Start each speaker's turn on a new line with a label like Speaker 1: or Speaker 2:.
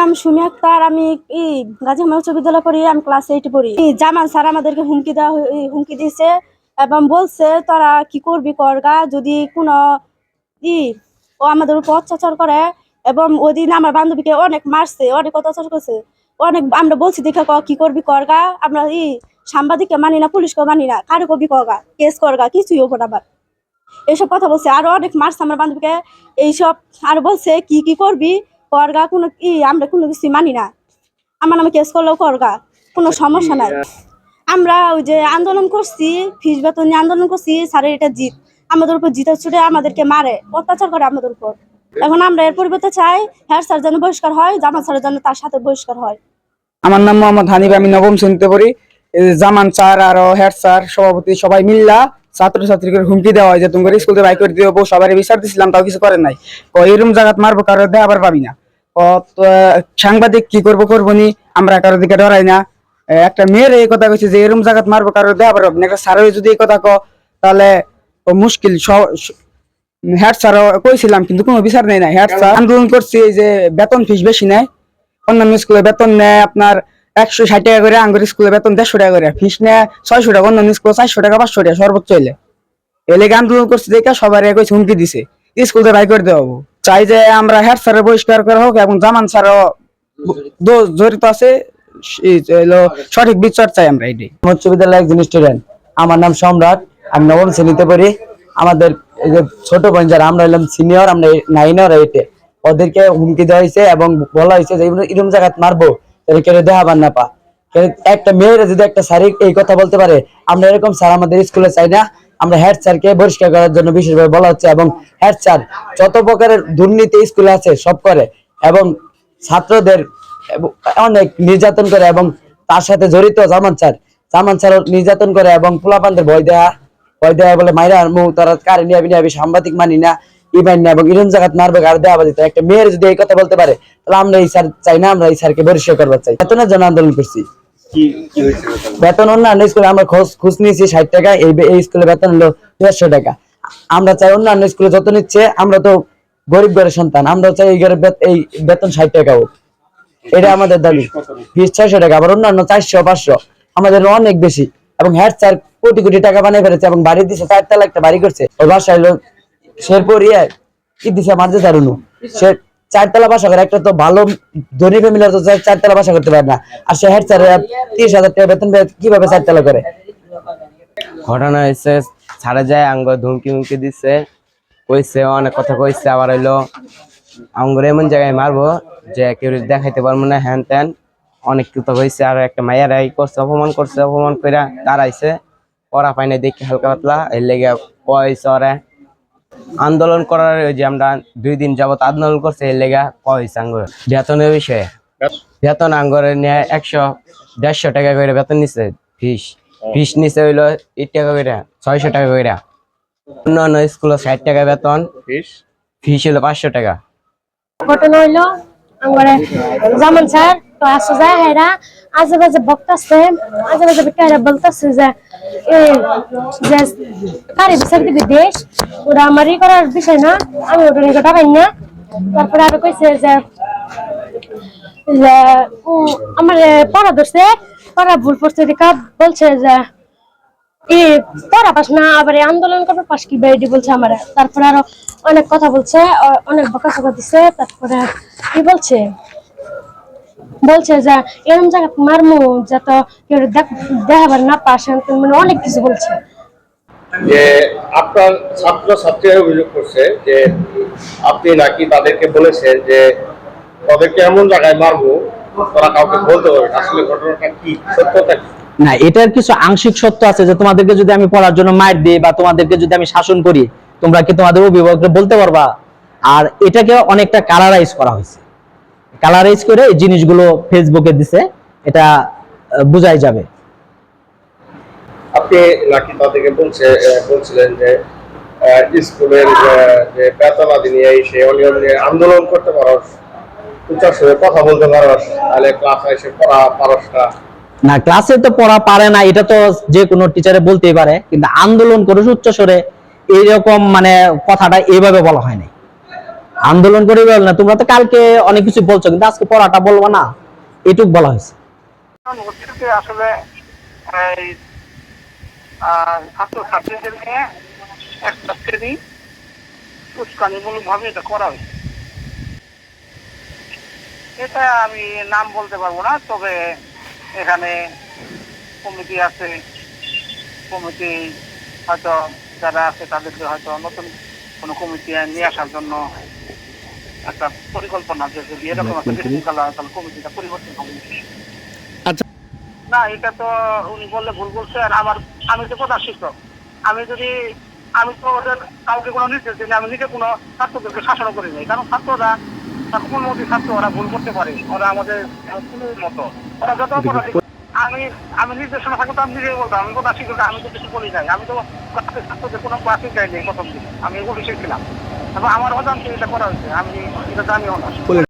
Speaker 1: নাম সুমি আক্তার, আমি গাজী হামা উচ্চ বিদ্যালয় পড়ি, আমি ক্লাস এইটে পড়ি। জামান স্যার আমাদেরকে হুমকি দেওয়া হুমকি দিয়েছে এবং বলছে, তোরা কি করবি করগা যদি কোনো ই, ও আমাদের উপর অত্যাচার করে এবং ওই দিন আমার বান্ধবীকে অনেক মারছে, অনেক অত্যাচার করছে, অনেক আমরা বলছি, দেখে ক, কি করবি করগা আমরা ই সাংবাদিককে মানি না, পুলিশকে মানি না, কারও কবি করগা কেস করগা কিছুই না আবার। এইসব কথা বলছে, আরও অনেক মারছে আমার বান্ধবীকে, এইসব, আর বলছে, কি কি করবি? করগা, কোনো কি আমরা কোনো কিছু মানি না। আমার নামে কেস করলেও করগা, কোনো সমস্যা নাই। আমরা ওই যে আন্দোলন করছি, ফিস বেতন নিয়ে আন্দোলন করছি, স্যারের এটা জিত। আমাদের উপর জিতে ছুটে আমাদেরকে মারে, অত্যাচার করে আমাদের উপর। এখন আমরা এর পরিবর্তে চাই হ্যাঁ স্যার যেন বহিষ্কার হয় জামা স্যারের জন্য তার সাথে বহিষ্কার হয়।
Speaker 2: আমার নাম মোহাম্মদ হানিফ, আমি নবম শ্রেণীতে পড়ি। জামান স্যার আর হেড স্যার সভাপতি সবাই মিল্লা ছাত্রছাত্রীকে হুমকি দেওয়া হয় যে, তুমি স্কুল থেকে বাইক করে দিয়ে সবাই বিচার দিছিলাম, তাও কিছু করেন নাই। ও এরম জায়গাত মারবো, কারও দেয় আবার পাবি না। সাংবাদিক কি করব করব নি? আমরা কারোর দিকে ডরাই না। একটা মেয়ের এই কথা কইছে যে, এরম জায়গাত মারবো কারও দেয় আবার পাবি না। একটা স্যারের যদি এই কথা ক তাহলে ও মুশকিল। হেড স্যার কইছিলাম, কিন্তু কোনো বিচার নেই না। হেড স্যার আন্দোলন করছি, এই যে বেতন ফিস বেশি নেয়। অন্যান্য স্কুলে বেতন নেয় আপনার একশো ষাট টাকা করে আঙ্গুর স্কুলে বেতন দেড়শো টাকা করে। ফিস নেয় ছয়শো টাকা, অন্যান্য স্কুলে চারশো টাকা, পাঁচশো টাকা, সর্বোচ্চ এলে এলাকা আন্দোলন করছে দেখে সবার একই হুমকি দিছে। স্কুল থেকে বাই করে দেওয়া। চাই যে আমরা হেড স্যারের বহিষ্কার করা হোক এবং জামান স্যারও দোষ জড়িত আছে সঠিক বিচার চাই আমরা এটাই।
Speaker 3: উচ্চ বিদ্যালয়ের একজন স্টুডেন্ট আমার নাম সম্রাট, আমি নবম শ্রেণীতে পড়ি। আমাদের ছোট বোন যারা, আমরা হলাম সিনিয়র আমরা নাইন আর এইটে ওদেরকে হুমকি দেওয়া হয়েছে এবং বলা হয়েছে যে এরকম জায়গায় মারবো, তাহলে কেউ দেখাবার না, পা। একটা মেয়েরা যদি একটা স্যার এই কথা বলতে পারে, আমরা এরকম স্যার আমাদের স্কুলে চাই না। আমরা হেড স্যারকে পরিষ্কার করার জন্য বিশেষভাবে বলা হচ্ছে এবং হেড স্যার যত প্রকারের দুর্নীতি স্কুলে আছে, সব করে এবং ছাত্রদের অনেক নির্যাতন করে এবং তার সাথে জড়িত জামান স্যার জামান স্যার নির্যাতন করে এবং পোলাপানদের ভয় দেয়া ভয় দেয়া বলে মাইরা মুখ তারা কারে নিয়ে আমি সাংবাদিক মানি না ই মানি না এবং ইরম জায়গাত মারবে আর দেওয়া বাদিত একটা মেয়ের যদি এই কথা বলতে পারে, তাহলে আমরা এই স্যার চাই না, আমরা এই স্যারকে পরিষ্কার করবার চাই। বেতনের জন্য আন্দোলন করছি। বেতন অন্যান্য স্কুলে আমরা খোঁজ নিয়েছি ষাট টাকা এই এই স্কুলে বেতন হলো দেড়শো টাকা। আমরা চাই অন্যান্য স্কুলে যত নিচ্ছে আমরা তো গরিব ঘরের সন্তান আমরা চাই এই বেত- এই বেতন ষাট টাকা হোক। এটা আমাদের দাবি। ফিস ছয়শো টাকা আবার অন্যান্য চারশো পাঁচশো। আমাদের অনেক বেশি। এবং হেড স্যার কোটি কোটি টাকা বানিয়ে ফেলেছে এবং বাড়ি দিছে চারতলা একটা বাড়ি করছে। ওর বাসা হলো শেরপুর ইয়ে কি দিছে মারতে তারুনু সে চারতলা বাসা করে, একটা তো ভালো ধনী ফ্যামিলির তো চার- চারতলা বাসা করতে পারে না। আর সে হেড স্যার তিরিশ হাজার টাকা বেতন পেয়ে কীভাবে চারতলা করে?
Speaker 4: ঘটনা হয়েছে, ছাড়া যায়, আঙ্গ ধুমকি মুমকি দিচ্ছে কইছে, অনেক কথা কইছে, আবার হইল, আঙ্গুর এমন জায়গায় মারবো যে কেউ দেখাইতে পারব না, হ্যান ত্যান। অনেক কথা কইছে আর একটা মায়ের এই করছে, অপমান করছে, অপমান কইরা দাঁড়াইছে পড়া পাই না দেখি হালকা পাতলা, এর লেগে কইছে ওরে আন্দোলন করার ওই যে আমরা দুই দিন যাবত আন্দোলন করছে এর লেগে আঙ্গুর বেতনের বিষয়ে? বেতন আঙ্গুরে নিয়ে একশো দেড়শো টাকা করে বেতন নিছে ফিস। ফিস নিচে হইল eight টাকা করে ছয়শো টাকা করে। অন্যান্য স্কুলে ষাট টাকা বেতন ফিস? হলো পাঁচশো টাকা।
Speaker 5: ঘটনা হইল আমার জামান স্যার আজে বাজে বকতাছে, আজে বাজে বেটারা বলতাছে যে নিয়ে পাই না। তারপরে আরও কইছে যে আমার ভুল পড়ছে দেখা বলছে যে, এ পাস না, আবার আন্দোলন করবে, পাস কি বেডি বলছে আমার। তারপরে আরও অনেক কথা বলছে অনেক বকা দিছে, তারপরে কি বলছে? বলছে যে এরম জায়গা মারমু যত কেউ দেখাবার না পাশে মানে অনেক কিছু বলছে।
Speaker 6: যে আপনার ছাত্র ছাত্রীরা অভিযোগ করছে যে আপনি নাকি তাদেরকে বলেছেন যে তাদেরকে এমন জায়গায় মারবো তোরা কাউকে বলতে পারবে আসলে ঘটনাটা কি? সত্যতা কি?
Speaker 7: না এটার কিছু আংশিক সত্য আছে যে তোমাদেরকে যদি আমি পড়ার জন্য মার দিই বা তোমাদেরকে যদি আমি শাসন করি তোমরা কি তোমাদের অভিভাবককে বলতে পারবা? আর এটাকে অনেকটা কালারাইজ করা হয়েছে। কালারাইজ করে এই জিনিসগুলো ফেসবুকে দিছে এটা বোঝাই যাবে।
Speaker 6: আপনি নাকি তাদেরকে বলছে বলছিলেন যে স্কুলের যে বেতনাদি নিয়ে এসে অনিয়ম নিয়ে আন্দোলন করতে পারস উচ্চার সঙ্গে কথা বলতে পারস তাহলে ক্লাসে এসে পড়া পারস না।
Speaker 7: না ক্লাসে তো পড়া পারে না এটা তো যে কোনো টিচারে বলতেই পারে কিন্তু আন্দোলন করে উচ্চ স্বরে এইরকম মানে কথাটা এইভাবে বলা হয় নাই। আন্দোলন করে বল না, তোমরা তো কালকে অনেক কিছু বলছো, কিন্তু আজকে পড়াটা বলব না। এটুক বলা হয়েছে।
Speaker 8: আসলে এটা আমি নাম বলতে পারব না, তবে এখানে কমিটি আছে, কমিটি হয়তো যারা আছে তাদেরকে হয়তো নতুন কোনো কমিটি নিয়ে আসার জন্য একটা পরিকল্পনা যে যদি এরকম একটা বিশৃঙ্খলা তাহলে কমিটিটা পরিবর্তন হবে। না এটা তো উনি বললে ভুল বলছে আর আমার আমি তো কথা শিক্ষক আমি যদি আমি তো ওদের কাউকে কোনো নির্দেশ দিই আমি নিজে কোনো ছাত্রদেরকে শাসন করি নাই। কারণ ছাত্ররা কোনমতি ছাত্র ওরা ভুল করতে পারে। ওরা আমাদের স্কুলের মতো। ওরা যত অপরাধী আমি আমি নির্দেশনা থাকতো আমি নিজে বলতাম আমি কথা শিক্ষক আমি তো কিছু বলি নাই। আমি তো ক্লাসের ছাত্রদের কোনো ক্লাসে যাইনি প্রথম দিন। আমি অফিসে ছিলাম। আমার অজান্তে এটা করা হয়েছে। আমি এটা জানিও না।